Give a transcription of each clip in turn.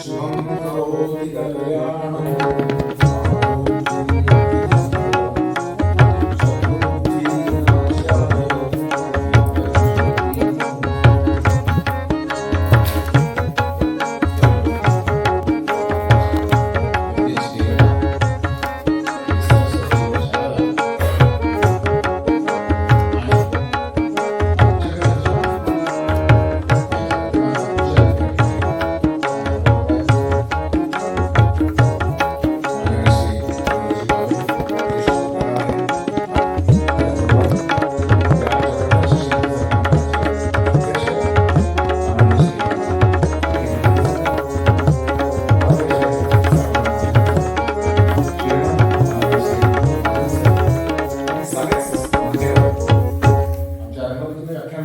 शुभं करोति कल्याणं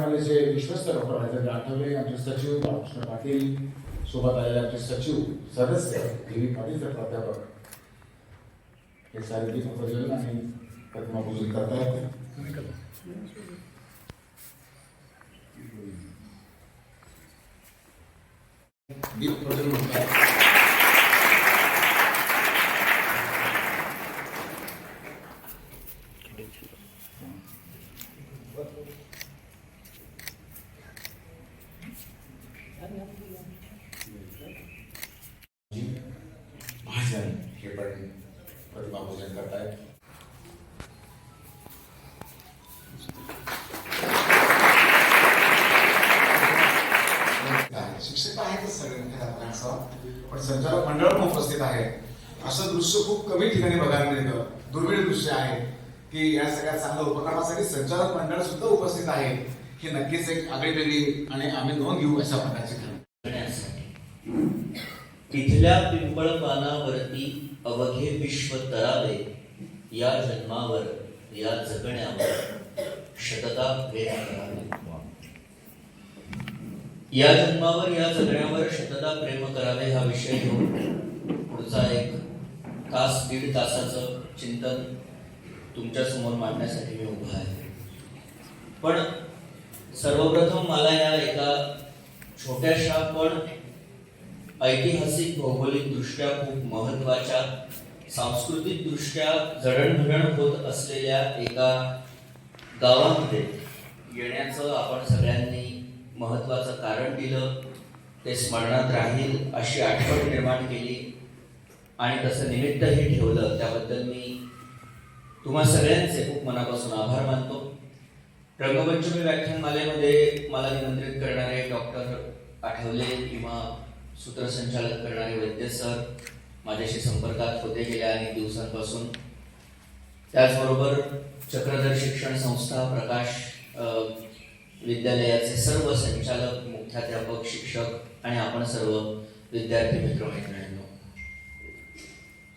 रंगभूमी व्याख्यानमालेचे विश्वस्त डॉक्टर राजेंद्र आठवले आमचे सचिव बाळकृष्ण पाटील सोबत आलेले आमचे सचिव सदस्य देवी पाटील तर प्राध्यापक. हे सारे दीप प्रज्वलन आणि प्रतिमा पूजन करतायत. दीप प्रज्वलन Thank you. संचालक मंडळ पण उपस्थित आहे. असं दृश्य खूप कमी ठिकाणी बघायला मिळतं. दुर्मिळ दृश्य आहे की या सगळ्या चांगल्या उपक्रमासाठी संचालक मंडळ सुद्धा उपस्थित आहे. हे नक्कीच एक आगळीवेगळी आणि आम्ही नोंद घेऊ अशा प्रकारची तिथल्या पिंपळ पानावरती अवघे विश्व तरावे या जन्मावर या जगण्यावर शतका प्रेम करावे. या जन्मावर या जगण्यावर शतदा प्रेम करावे हा विषय घेऊन पुढचा एक तास दीड तासाचं चिंतन तुमच्यासमोर मांडण्यासाठी मी उभा आहे. पण सर्वप्रथम मला या एका छोट्याशा पण ऐतिहासिक भौगोलिक दृष्ट्या खूप महत्त्वाच्या सांस्कृतिकदृष्ट्या जडणघडण होत असलेल्या एका गावामध्ये येण्याचं आपण सगळ्यांनी महत्वाचं कारण दिलं ते स्मरणात राहील अशी आठवण निर्माण केली आणि तसं निमित्तही ठेवलं. त्याबद्दल मी तुम्हा सगळ्यांचे खूप मनापासून आभार मानतो. रंगपंचमी व्याख्यानमालेमध्ये मला निमंत्रित करणारे डॉक्टर आठवले किंवा सूत्रसंचालक करणारे वैद्य सर माझ्याशी संपर्कात होते गेल्या अनेक दिवसांपासून. त्याचबरोबर चक्रधर शिक्षण संस्था प्रकाश विद्यालयाचे सर्व संचालक मुख्याध्यापक शिक्षक आणि आपण सर्व विद्यार्थी मित्र मैत्रिणींनो.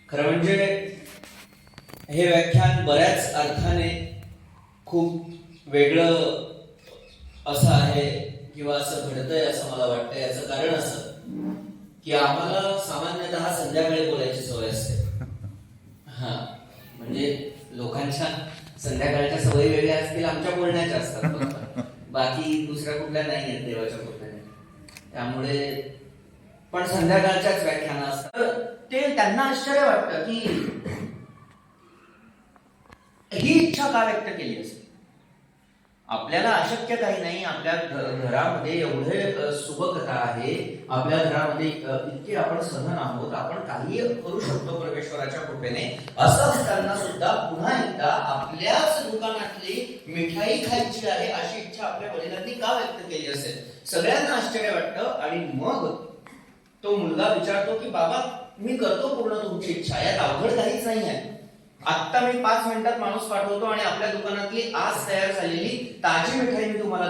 खरं म्हणजे हे व्याख्यान बऱ्याच अर्थाने खूप वेगळं असं आहे किंवा असं घडतंय असं मला वाटतं याचं कारण असं की आम्हाला सामान्यतः संध्याकाळी बोलायची सवय असते. हा. म्हणजे लोकांच्या संध्याकाळच्या सवयी वेगळ्या असतील आमच्या बोलण्याच्या असतात. बाकी दुसऱ्या कुठल्या नाही आहेत देवाच्या कृपेने त्यामुळे पण संध्याकाळच्याच व्याख्याना असतात. ते त्यांना आश्चर्य वाटतं की ही इच्छा का व्यक्त केली असते? आपल्याला अशक्य काही नाही. आपल्या घरामध्ये एवढे अ, सुबकता आहे. आपल्या घरामध्ये इतके आपण सहन आहोत. आपण काही करू शकतो परमेश्वराच्या कृपेने. असं असताना सुद्धा पुन्हा एकदा आपल्याच दुकानातली मिठाई खायची आहे अशी इच्छा आपल्या वडिलांनी का व्यक्त केली असेल? सगळ्यांना आश्चर्य वाटतं आणि मग तो मुलगा विचारतो की बाबा मी करतो पूर्ण तुमची इच्छा. यात अवघड काहीच नाही आहे आता मी पाच मिनिटात माणूस पाठवतो आणि आपल्या दुकानातली आज तयार झालेली ताजी मिठाई मी तुम्हाला